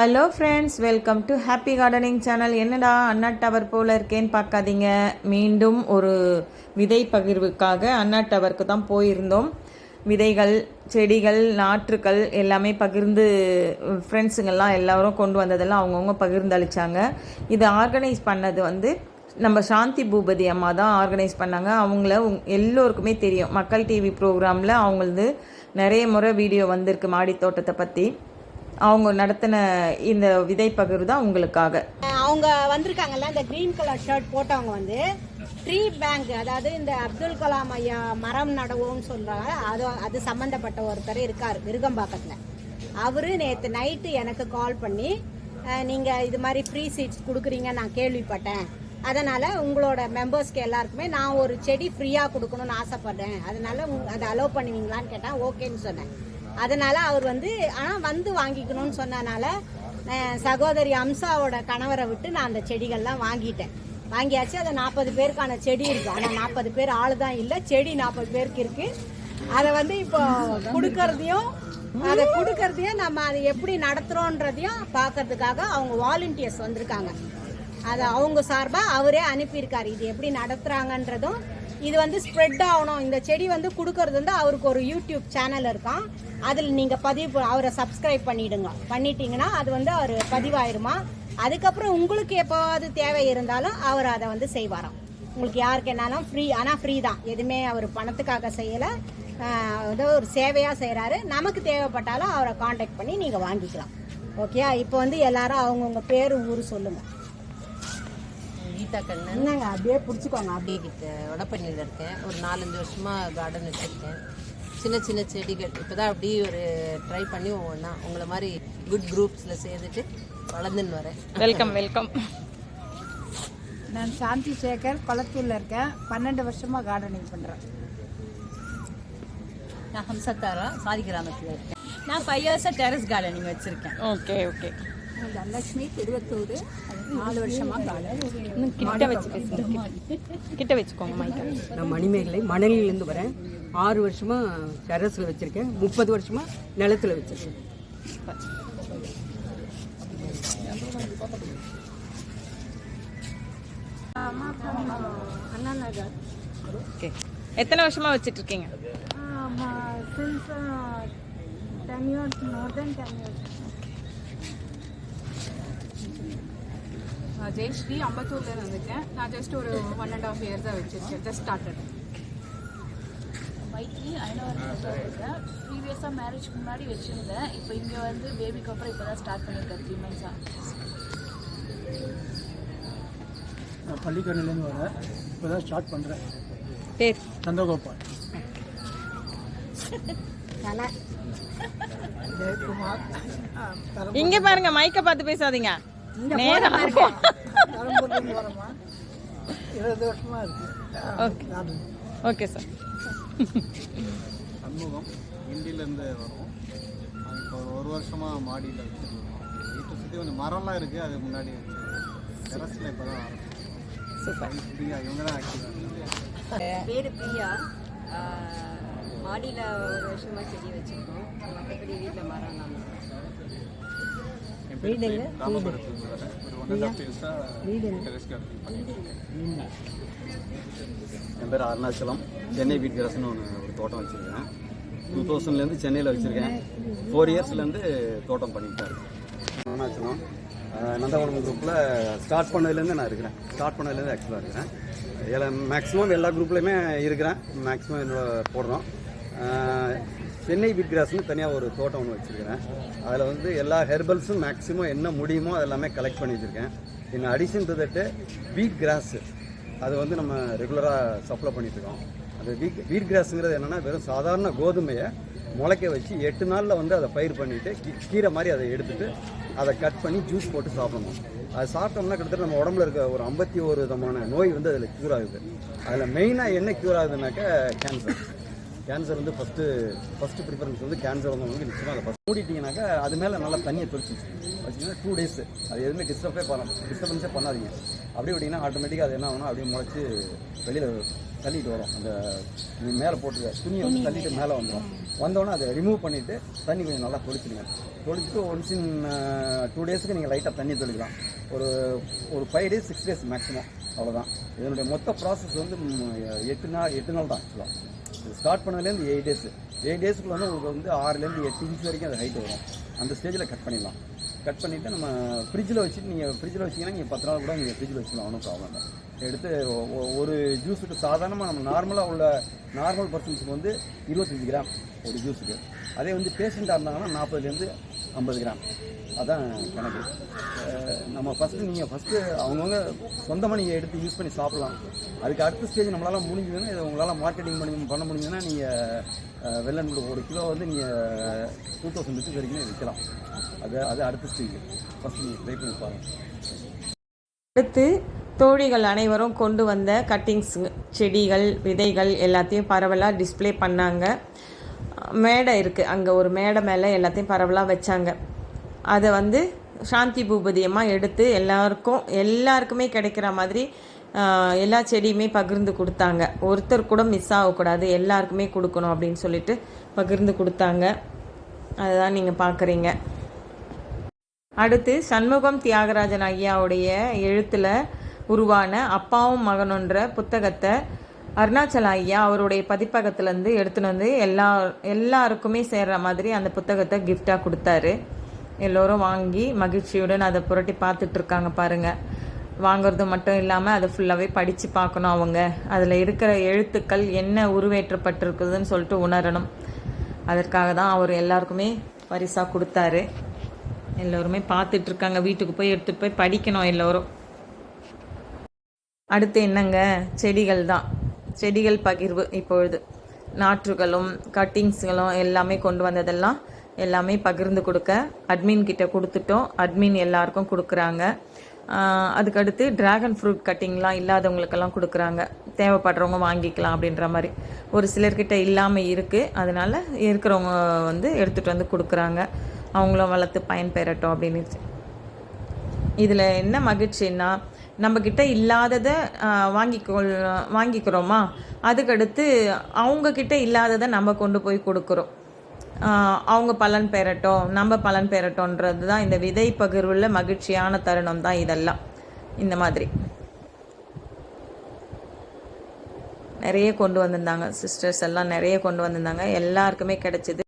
Hello friends welcome to happy gardening channel என்னடா Anna tower போல் இருக்கேன்னு பார்க்காதீங்க. மீண்டும் ஒரு விதை பகிர்வுக்காக அண்ணா டவருக்கு தான் போயிருந்தோம். விதைகள் செடிகள் நாற்றுக்கள் எல்லாமே பகிர்ந்து ஃப்ரெண்ட்ஸுங்கெல்லாம் எல்லாரும் கொண்டு வந்ததெல்லாம் அவங்கவுங்க பகிர்ந்தளித்தாங்க இது ஆர்கனைஸ் பண்ணது வந்து நம்ம சாந்தி பூபதி அம்மா தான் ஆர்கனைஸ் பண்ணாங்க. அவங்கள உங்- எல்லோருக்குமே தெரியும். மக்கள் டிவி ப்ரோக்ராமில் அவங்களது நிறைய முறை வீடியோ வந்திருக்கு மாடி தோட்டத்தை பற்றி அவங்க நடத்தின இந்த விதை பகிர்வு தான் உங்களுக்காக. அவங்க வந்திருக்காங்கல்ல இந்த கிரீன் கலர் ஷர்ட் போட்டவங்க வந்து ட்ரீ பேங்க் அதாவது இந்த அப்துல் கலாம் ஐயா மரம் நடவோம்னு சொல்றாங்க அது அது சம்பந்தப்பட்ட ஒருத்தர் இருக்கார் விருகம்பாக்கத்தில். அவரு நேற்று நைட்டு எனக்கு கால் பண்ணி நீங்கள் இது மாதிரி ஃப்ரீ சீட்ஸ் கொடுக்குறீங்க நான் கேள்விப்பட்டேன். அதனால் உங்களோட மெம்பர்ஸ்க்கு எல்லாருக்குமே நான் ஒரு செடி ஃப்ரீயாக கொடுக்கணும்னு ஆசைப்பட்றேன். அதனால் அதை அலோவ் பண்ணுவீங்களான்னு கேட்டேன் ஓகேன்னு சொன்னேன். அதனால் அவர் வந்து ஆனால் வந்து வாங்கிக்கணும்னு சொன்னனால சகோதரி அம்சாவோட கணவரை விட்டு நான் அந்த செடிகள்லாம் வாங்கிட்டேன். வாங்கியாச்சு அதை நாற்பது பேருக்கான செடி இருக்குது ஆனால் நாற்பது பேர் ஆளு தான் இல்லை செடி நாற்பது பேருக்கு இருக்குது அதை வந்து இப்போ கொடுக்கறதையும் அதை கொடுக்கறதையும் நம்ம அதை எப்படி நடத்துகிறோன்றதையும் பார்க்கறதுக்காக அவங்க வாலண்டியர்ஸ் வந்திருக்காங்க. அதை அவங்க சார்பாக அவரே அனுப்பியிருக்காரு. இது எப்படி நடத்துகிறாங்கன்றதும் இது வந்து ஸ்ப்ரெட் ஆகணும். இந்த செடி வந்து கொடுக்கறது வந்து அவருக்கு ஒரு யூடியூப் சேனல் இருக்கான் அதில் நீங்கள் பதிவு அவரை சப்ஸ்கிரைப் பண்ணிடுங்க. பண்ணிட்டீங்கன்னா அது வந்து அவர் பதிவாயிருமா? அதுக்கப்புறம் உங்களுக்கு எப்போவாவது தேவை இருந்தாலும் அவர் அதை வந்து செய்வாராம். உங்களுக்கு யாருக்கு என்னாலும் ஃப்ரீ ஆனால் ஃப்ரீ தான். எதுவுமே அவர் பணத்துக்காக செய்யலை. ஏதோ ஒரு சேவையாக செய்கிறாரு நமக்கு தேவைப்பட்டாலும் அவரை காண்டாக்ட் பண்ணி நீங்கள் வாங்கிக்கலாம். ஓகே இப்போ வந்து எல்லாரும் அவங்கவுங்க பேர் ஊர் சொல்லுங்கள் கீதா கண்ணன். என்னங்க அப்படியே பிடிச்சிக்கோங்க அப்படியே. கிட்ட வடபழனியில் இருக்கேன். ஒரு நாலஞ்சு வருஷமா கார்டன் வச்சுருக்கேன். சின்ன சின்ன செடிகள். இப்போ தான் அப்படியே ஒரு ட்ரை பண்ணி ஒவ்வொன்றா உங்களை மாதிரி குட் குரூப்ஸில் சேர்ந்துட்டு வளர்ந்துன்னு வரேன். வெல்கம் வெல்கம் நான் சாந்தி சேகர் கொளத்தூர்ல இருக்கேன். பன்னெண்டு வருஷமா கார்டனிங் பண்றேன். நான் ஹம்சத்தாரா? சாதி கிராமத்தில் இருக்கேன். நான் ஃபைவ் இயர்ஸாக டெரஸ் கார்டனிங் வச்சுருக்கேன். ஓகே ஓகே தனலட்சுமி திருவத்தூர் நாலு வருஷமா கார்டன் இன்னும் கிட்ட வச்சு பேசுங்க கிட்ட. வச்சுக்கோங்க மைக்கை நான் மணிமேகலை மணலிலேருந்து வரேன். ஆறு வருஷமா டெரஸில் வச்சுருக்கேன். முப்பது வருஷமா நிலத்துல வச்சுருக்கேன். அண்ணா நகர் ஓகே. எத்தனை வருஷமா வச்சுட்டு இருக்கீங்க since ten years more then ten years Jayashree அம்பத்தூர்லேருந்து வந்திருக்கேன் நான் ஜஸ்ட் ஒரு ஒன் அண்ட் ஆஃப் இயர்ஸாக வச்சிருக்கேன். ஜஸ்ட் ஸ்டார்டட் மைத்ரி ஐநூறு இருக்கேன் ப்ரீவியஸாக மேரேஜ்க்கு முன்னாடி வச்சுருந்தேன். இப்போ இங்கே வந்து பேபிக்கு அப்புறம் இப்போ தான் ஸ்டார்ட் பண்ணியிருக்கேன் த்ரீ மந்த்ஸாக நான் பள்ளிக்கரணிலேருந்து வரேன். இப்போ தான் ஸ்டார்ட் பண்ணுறேன் பேர் சந்திரகோபால் இங்க பாருங்க மைக்கை பார்த்து பேசாதீங்க. நேரா பெரம்பூர்லேருந்து வரேம்மா இருபது வருஷமாக இருக்கு. ஓகே. Okay sir. சண்முகம் கிண்டிலேருந்து வரோம். அது இப்போ ஒரு வருஷமாக மாடியில் வச்சுருக்கோம். வீட்டை சுற்றி கொஞ்சம் மரம்லாம் இருக்குது அது முன்னாடி டெரஸில் இப்போ தான் சூப்பர். ஃப்ரீயாக இவங்க தான் ஆக்டிவாக பேர் பிரியா. மாடியில் ஒரு வருஷமாக செடி வச்சுருக்கோம். மற்றபடி வீட்டில் மரம் தான் என் பேர் என் அருணாச்சலம். சென்னை வீட் கிரஸ்னு ஒன்று ஒரு தோட்டம் வச்சுருக்கேன். டூ தௌசண்ட்லேருந்து சென்னையில் வச்சுருக்கேன். ஃபோர் இயர்ஸ்லேருந்து தோட்டம் பண்ணிட்டு தான் இருக்கேன். அருணாச்சலம். நந்தவனம் குரூப்பில் ஸ்டார்ட் பண்ணதுலேருந்து நான் இருக்கிறேன். ஸ்டார்ட் பண்ணதுலேருந்து ஆக்சுவலாக இருக்கிறேன். மேக்ஸிமம் எல்லா குரூப்லேயுமே இருக்கிறேன். மேக்ஸிமம் என்னோட போடுறோம். சென்னை வீட் கிராஸ்னு தனியாக ஒரு தோட்டம் ஒன்று வச்சுருக்கிறேன். அதில் வந்து எல்லா ஹெர்பல்ஸும் மேக்ஸிமம் என்ன முடியுமோ அது எல்லாமே கலெக்ட் பண்ணி வச்சுருக்கேன். இன் அடிஷன் தட்டு வீட் கிராஸு அது வந்து நம்ம ரெகுலராக சப்ளை பண்ணிட்டுருக்கோம் அந்த வீட் வீட் கிராஸுங்கிறது என்னென்னா வெறும் சாதாரண கோதுமையை முளைக்க வச்சு எட்டு நாளில் வந்து அதை பயிர் பண்ணிவிட்டு கீரை மாதிரி அதை எடுத்துகிட்டு அதை கட் பண்ணி ஜூஸ் போட்டு சாப்பிடணும். அது சாப்பிட்டோம்னா கிட்டத்தட்ட நம்ம உடம்புல இருக்க ஒரு ஐம்பத்தி ஒரு விதமான நோய் வந்து அதில் க்யூர் ஆகுது. அதில் மெயினாக என்ன க்யூர் ஆகுதுனாக்கா கேன்சர் கேன்சர் வந்து ஃபஸ்ட்டு ஃபஸ்ட்டு ப்ரிஃபரன்ஸ் வந்து கேன்சர் வந்தவங்களுக்கு நிச்சயமாக அதை ஃபஸ்ட் மூடிட்டீங்கன்னாக்கா அது மேலே நல்லா தண்ணியை தொளிச்சு வச்சிங்கன்னா டூ டேஸ் அது எதுவுமே டிஸ்டர்பே பண்ண டிஸ்டர்பன்ஸே பண்ணாதீங்க. அப்படியே விட்டிங்கன்னா ஆட்டோமேட்டிக்காக அது என்ன ஆகும்னா அப்படியே முளைச்சி வெளியில் தள்ளிட்டு வரும். அந்த மேலே போட்டு துணியை வந்து தள்ளிட்டு மேலே வந்துடும் வந்தோடனே அதை ரிமூவ் பண்ணிவிட்டு தண்ணி கொஞ்சம் நல்லா தொளிச்சிடுங்க. தொளிச்சிட்டு ஒன்ஸ் இன் டூ டேஸ்க்கு நீங்கள் லைட்டாக தண்ணி தொளிக்கலாம். ஒரு ஒரு five days six days maximum அவ்வளோதான் இதனுடைய மொத்த ப்ராசஸ் வந்து எட்டு நாள் எட்டு நாள் தான் ஆக்சுவலாக ஸ்டார்ட் பண்ணதுலேருந்து எயிட் டேஸ் எயிட் டேஸ்க்குள்ள வந்து உங்களுக்கு வந்து ஆறுலேருந்து எட்டு இன்ச் வரைக்கும் அது ஹைட் வரும். அந்த ஸ்டேஜில் கட் பண்ணிடலாம். கட் பண்ணிவிட்டு நம்ம ஃப்ரிட்ஜில் வச்சுட்டு நீங்கள் ஃப்ரிட்ஜில் வச்சிங்கன்னா நீங்கள் பத்து நாள் கூட நீங்கள் ஃப்ரிட்ஜில் வச்சுக்கலாம் ஒன்றும் ப்ராப்ளம் இல்லை. எடுத்து ஒரு ஜூஸுக்கு சாதாரணமாக நம்ம நார்மலாக உள்ள நார்மல் பர்சன்ஸுக்கு வந்து இருபத்தஞ்சி கிராம் ஒரு ஜூஸுக்கு. அதே வந்து பேஷண்ட்டாக இருந்தாங்கன்னா நாற்பதுலேருந்து ஐம்பது கிராம். அதான் கணக்கு. நம்ம ஃபஸ்ட்டு நீங்கள் ஃபஸ்ட்டு அவங்கவுங்க சொந்தமாக நீங்கள் எடுத்து யூஸ் பண்ணி சாப்பிட்லாம். அதுக்கு அடுத்த ஸ்டேஜ் நம்மளால் முடிஞ்சதுன்னா இதை உங்களால் மார்க்கெட்டிங் பண்ணி பண்ண முடிஞ்சதுன்னா நீங்கள் வெள்ளன் ஒரு கிலோ வந்து நீங்கள் டூ தௌசண்ட் ருபீஸ் வரைக்கும் விற்கலாம். அது அது அடுத்த ஸ்டேஜ் ஃபஸ்ட்டு நீங்கள் ட்ரை பண்ணி பாருங்கள் அடுத்து தோழிகள் அனைவரும் கொண்டு வந்த கட்டிங்ஸ் செடிகள் விதைகள் எல்லாத்தையும் பரவலாக டிஸ்ப்ளே பண்ணாங்க. மேடை இருக்குது அங்கே ஒரு மேடை மேலே எல்லாத்தையும் பரவலாக வச்சாங்க. அதை வந்து சாந்தி பூபதியமாக எடுத்து எல்லாருக்கும் எல்லாருக்குமே கிடைக்கிற மாதிரி எல்லா செடியுமே பகிர்ந்து கொடுத்தாங்க. ஒருத்தர் கூட மிஸ் ஆகக்கூடாது. எல்லாருக்குமே கொடுக்கணும் அப்படின்னு சொல்லிட்டு பகிர்ந்து கொடுத்தாங்க. அதுதான் நீங்கள் பார்க்குறீங்க அடுத்து சண்முகம் தியாகராஜன் ஐயாவுடைய எழுத்தில் உருவான அப்பாவும் மகனுன்ற புத்தகத்தை அருணாச்சல ஐயா அவருடைய பதிப்பகத்துலேருந்து எடுத்துன்னு வந்து எல்லா எல்லாருக்குமே சேர்ற மாதிரி அந்த புத்தகத்தை கிஃப்டாக கொடுத்தாரு. எல்லோரும் வாங்கி மகிழ்ச்சியுடன் அதை புரட்டி பார்த்துட்ருக்காங்க பாருங்கள் வாங்குறது மட்டும் இல்லாமல் அதை ஃபுல்லாகவே படித்து பார்க்கணும் அவங்க. அதில் இருக்கிற எழுத்துக்கள் என்ன உருவேற்றப்பட்டிருக்குதுன்னு சொல்லிட்டு உணரணும். அதற்காக தான் அவர் எல்லாருக்குமே பரிசாக கொடுத்தாரு. எல்லோருமே பார்த்துட்ருக்காங்க. வீட்டுக்கு போய் எடுத்துகிட்டு போய் படிக்கணும் எல்லோரும். அடுத்து என்னங்க? செடிகள் தான். செடிகள் பகிர்வு இப்பொழுது. நாற்றுகளும் கட்டிங்ஸ்களும் எல்லாமே கொண்டு வந்ததெல்லாம் எல்லாமே பகிர்ந்து கொடுக்க அட்மின் கிட்ட கொடுத்துட்டோம். அட்மின் எல்லாருக்கும் கொடுக்குறாங்க. அதுக்கடுத்து டிராகன் ஃப்ரூட் கட்டிங்லாம் இல்லாதவங்களுக்கெல்லாம் கொடுக்குறாங்க. தேவைப்படுறவங்க வாங்கிக்கலாம் அப்படின்ற மாதிரி. ஒரு சிலர்கிட்ட இல்லாமல் இருக்குது அதனால இருக்கிறவங்க வந்து எடுத்துகிட்டு வந்து கொடுக்குறாங்க. அவங்களும் வளர்த்து பயன்பெறட்டும் அப்படின்னு இதில் என்ன மகிழ்ச்சின்னா நம்மக்கிட்ட இல்லாததை ஆஹ், வாங்கிக்கொள் வாங்கிக்கிறோமா? அதுக்கடுத்து அவங்கக்கிட்ட இல்லாததை நம்ம கொண்டு போய் கொடுக்குறோம். அவங்க பலன் பெறட்டும் நம்ம பலன் பெறட்டோன்றது தான் இந்த விதை பகிர்வுள்ள மகிழ்ச்சியான தருணம் தான் இதெல்லாம். இந்த மாதிரி. நிறைய கொண்டு வந்திருந்தாங்க சிஸ்டர்ஸ் எல்லாம் நிறைய கொண்டு வந்திருந்தாங்க. எல்லாருக்குமே கிடைச்சிது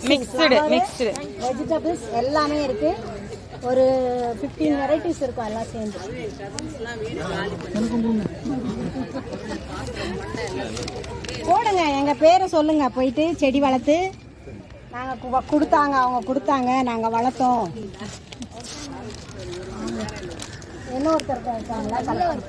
மிக்ஸ்டு மிக்ஸ்டு வெஜிடபிள்ஸ் எல்லாமே இருக்கு. ஒரு 15 வெரைட்டிஸ் இருக்கும் எல்லாம் சேர்ந்து. போடுங்க. எங்க பேரை சொல்லுங்க. போயிட்டு செடி வளர்த்து. நாங்க கு- கொடுத்தாங்க. அவங்க கொடுத்தாங்க. நாங்க வளர்த்தோம். இன்னொருத்தர் இருக்காங்களா கல்யாணம்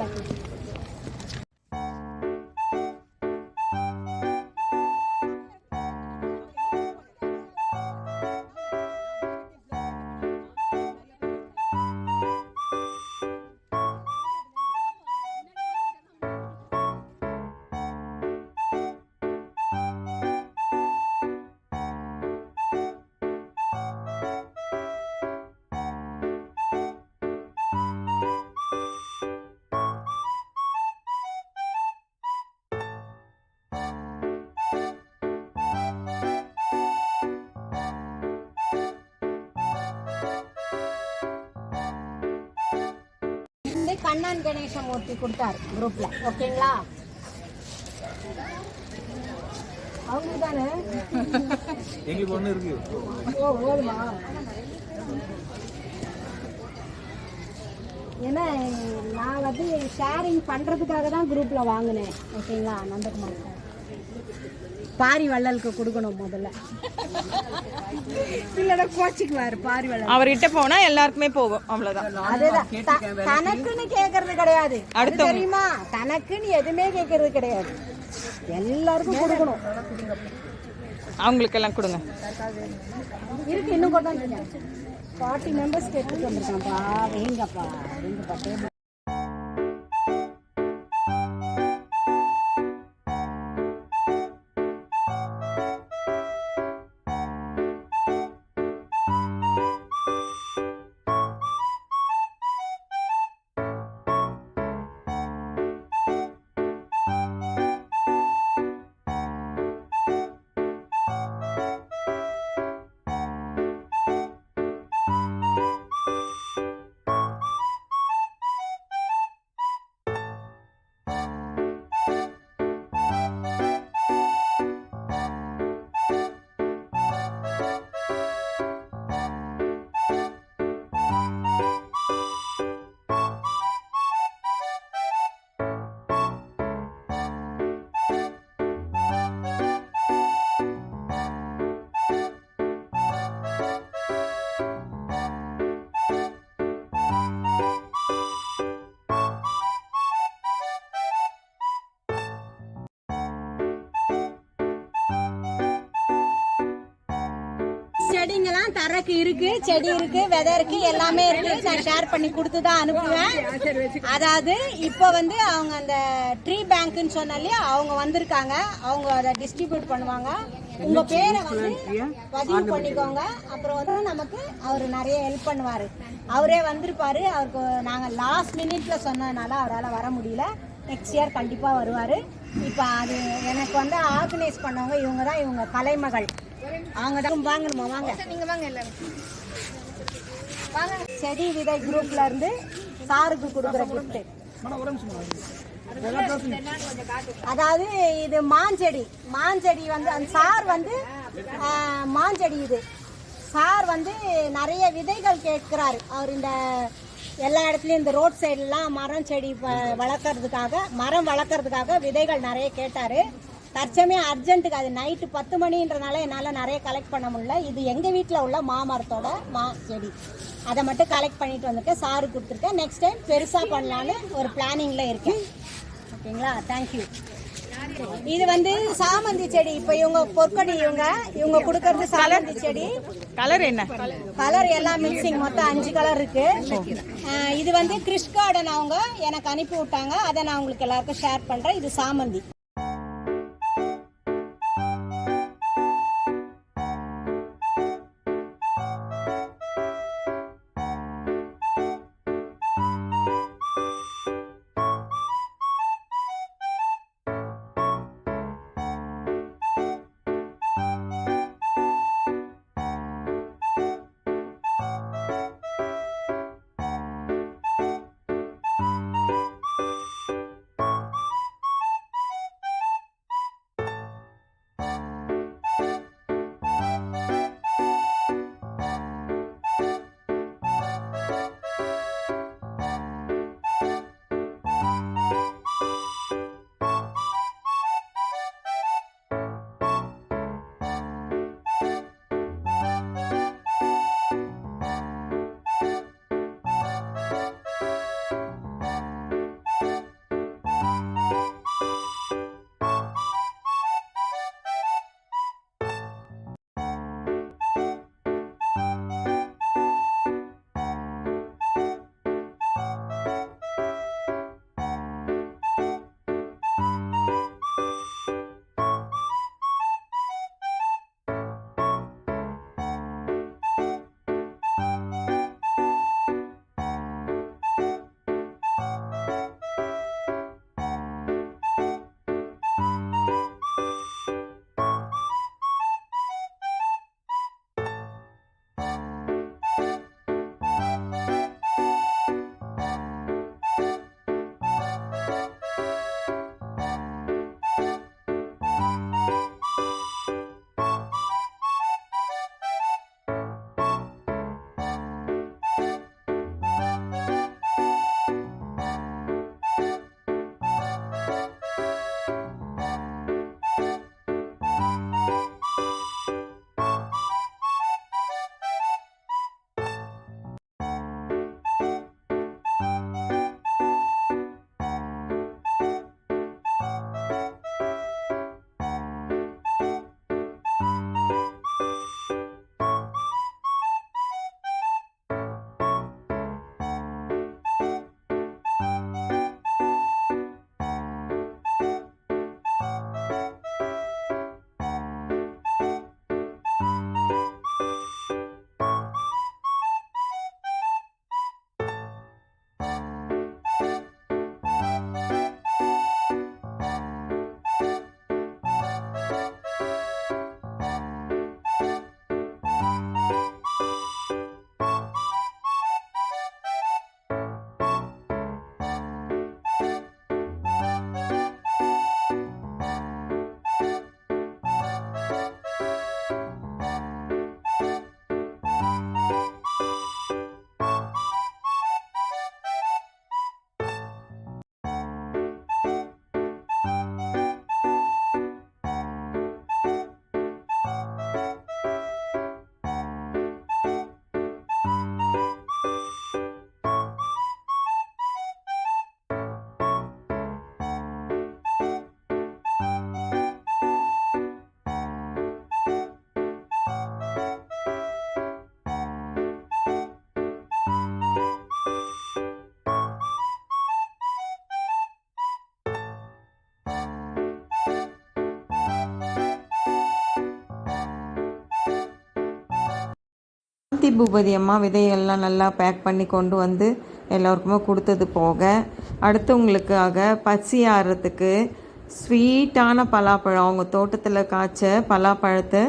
வந்து கண்ணன் கணேசமூர்த்தி கொடுத்தாரு குரூப்ல ஓகேங்களா? அவங்க தானே எங்களுக்கு ஒன்று இருக்கு? ஓ ஓடுமா? ஏன்னா நான் வந்து ஷேரிங் பண்றதுக்காக தான் குரூப்ல வாங்கினேன். ஓகேங்களா நந்தகுமார் பாரி வள்ளலுக்கு கொடுக்கணும் முதல்ல. இல்லைன்னா கோச்சிக்குவாரு பாரி அவர்கிட்ட போனா எல்லாருக்குமே போகும் அவ்வளவுதான். தனக்குன்னு கேக்குறது கிடையாது. அது தெரியுமா? தனக்குன்னு எதுவுமே கேக்குறது கிடையாது. எல்லாருக்கும் கொடுக்கணும். அவங்களுக்கு எல்லாம் கொடுங்க. இருக்கு இன்னும் ஃபார்ட்டி மெம்பர்ஸ் எடுத்துட்டு வந்திருக்கான்ப்பா. வைங்கப்பா வைங்கப்பா எனக்கு இருக்கு செடி இருக்கு விதை இருக்கு எல்லாமே இருக்கு. நான் ஷேர் பண்ணி கொடுத்து தான் அனுப்புவேன். அதாவது இப்போ வந்து அவங்க அந்த ட்ரீ பேங்க்னு சொன்னாலே அவங்க வந்திருக்காங்க. அவங்க அதை டிஸ்ட்ரிபியூட் பண்ணுவாங்க. உங்க பேரை வந்து பதிவு பண்ணிக்கோங்க. அப்புறம் வந்து நமக்கு அவர் நிறைய ஹெல்ப் பண்ணுவாரு. அவரே வந்திருப்பாரு. அவருக்கு நாங்க லாஸ்ட் மினிட்ல சொன்னதுனால அவரால் வர முடியல. நெக்ஸ்ட் இயர் கண்டிப்பாக வருவார். இப்போ அது எனக்கு வந்து ஆர்கனைஸ் பண்ணவங்க இவங்க தான் இவங்க கலைமகள். அவங்க தான் வாங்கணுமா? வாங்க. நீங்க வாங்க எல்லாரும். வாங்க. செடி விதை குரூப்ல இருந்து சாருக்கு கொடுக்குற gift. அதாவது இது மாஞ்செடி மாஞ்செடி வந்து அந்த சார் வந்து மாஞ்செடி இது. சார் வந்து நிறைய விதைகள் கேட்கிறாரு. அவர் இந்த எல்லா இடத்துலயும் இந்த ரோட் சைடுலாம் மரம் செடி வ- வளர்க்கறதுக்காக மரம் வளர்க்கறதுக்காக விதைகள் நிறைய கேட்டாரு. தற்சமயம் அர்ஜென்ட்டுக்கு அது நைட்டு பத்து மணின்றனால என்னால் நிறைய கலெக்ட் பண்ண முடியல. இது எங்கள் வீட்டில் உள்ள மாமரத்தோட மா செடி. அதை மட்டும் கலெக்ட் பண்ணிட்டு வந்திருக்கேன். சாரு கொடுத்துருக்கேன். நெக்ஸ்ட் டைம் பெருசாக பண்ணலான்னு ஒரு பிளானிங்கில் இருக்கேன். ஓகேங்களா? தேங்க்யூ இது வந்து சாமந்தி செடி. இப்போ இவங்க பொற்கொடி இவங்க இவங்க கொடுக்கறது சாமந்தி செடி. கலர் என்ன? கலர் எல்லாம் மிக்சிங் மொத்தம் அஞ்சு கலர் இருக்கு. இது வந்து கிறிஸ் கார்டன் அவங்க எனக்கு அனுப்பி விட்டாங்க. அதை நான் உங்களுக்கு எல்லாருக்கும் ஷேர் பண்றேன். இது சாமந்தி. சாந்தி பூபதி அம்மா விதையெல்லாம் நல்லா பேக் பண்ணி கொண்டு வந்து எல்லோருக்குமே கொடுத்தது போக அடுத்தவங்களுக்காக பசி ஆறுறதுக்கு ஸ்வீட்டான பலாப்பழம் அவங்க தோட்டத்தில் காய்ச்ச பலாப்பழத்தை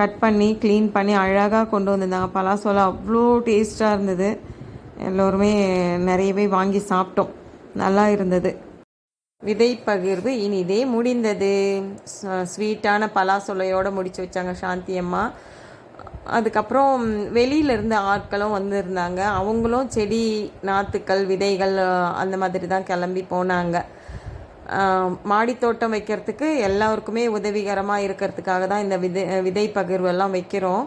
கட் பண்ணி க்ளீன் பண்ணி அழகாக கொண்டு வந்திருந்தாங்க பலாசோளம் அவ்வளோ டேஸ்ட்டாக இருந்தது. எல்லோருமே நிறையவே வாங்கி சாப்பிட்டோம். நல்லா இருந்தது. விதை பகிர்வு இனிதே முடிந்தது. ஸ்வீட்டான பலாசொலையோடு முடிச்சு வச்சாங்க சாந்தி அம்மா. அதுக்கப்புறம் வெளியிலேருந்து ஆட்களும் வந்திருந்தாங்க. அவங்களும் செடி நாற்றுக்கள் விதைகள் அந்த மாதிரி தான் கிளம்பி போனாங்க. மாடித்தோட்டம் வைக்கிறதுக்கு எல்லாருக்குமே உதவிகரமாக இருக்கிறதுக்காக தான் இந்த விதை விதை பகிர்வெல்லாம் வைக்கிறோம்.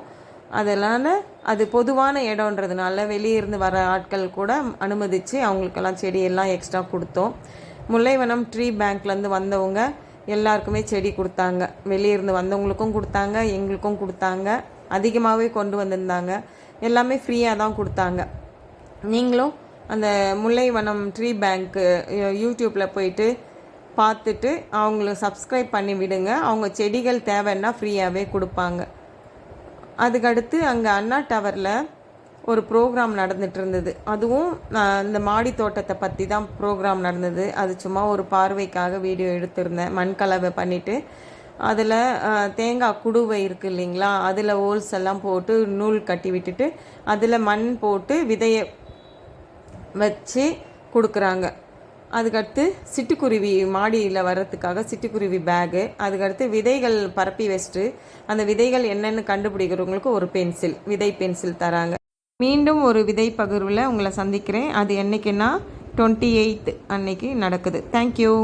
அதெல்லாம் அது பொதுவான இடம்ன்றதுனால வெளியிருந்து வர ஆட்கள் கூட அனுமதித்து அவங்களுக்கெல்லாம் செடியெல்லாம் எக்ஸ்ட்ரா கொடுத்தோம். முல்லைவனம் ட்ரீ பேங்க்லேருந்து வந்தவங்க எல்லாருக்குமே செடி கொடுத்தாங்க. வெளியிருந்து வந்தவங்களுக்கும் கொடுத்தாங்க எங்களுக்கும் கொடுத்தாங்க. அதிகமாகவே கொண்டு வந்திருந்தாங்க. எல்லாமே ஃப்ரீயாக தான் கொடுத்தாங்க. நீங்களும் அந்த முல்லைவனம் ட்ரீ பேங்க்கு யூடியூப்பில் போயிட்டு பார்த்துட்டு அவங்கள சப்ஸ்கிரைப் பண்ணி விடுங்க. அவங்க செடிகள் தேவைன்னா ஃப்ரீயாகவே கொடுப்பாங்க. அதுக்கடுத்து அங்கே அண்ணா டவரில் ஒரு ப்ரோக்ராம் நடந்துட்டு இருந்தது. அதுவும் நான் இந்த மாடி தோட்டத்தை பற்றி தான் ப்ரோக்ராம் நடந்தது. அது சும்மா ஒரு பார்வைக்காக வீடியோ எடுத்திருந்தேன். மண் கலவை பண்ணிவிட்டு அதில் தேங்காய் குடுவை இருக்குது இல்லைங்களா? அதில் ஹோல்ஸ் எல்லாம் போட்டு நூல் கட்டி விட்டுட்டு அதில் மண் போட்டு விதையை வச்சு கொடுக்குறாங்க. அதுக்கடுத்து சிட்டுக்குருவி மாடியில் வர்றதுக்காக சிட்டுக்குருவி பேகு. அதுக்கடுத்து விதைகள் பரப்பி வச்சுட்டு அந்த விதைகள் என்னென்னு கண்டுபிடிக்கிறவங்களுக்கு ஒரு பென்சில் விதை பென்சில் தராங்க. மீண்டும் ஒரு விதை பகிர்வில் உங்களை சந்திக்கிறேன். அது என்றைக்குன்னா டுவெண்ட்டி எயித் அன்னைக்கு நடக்குது. தேங்க்யூ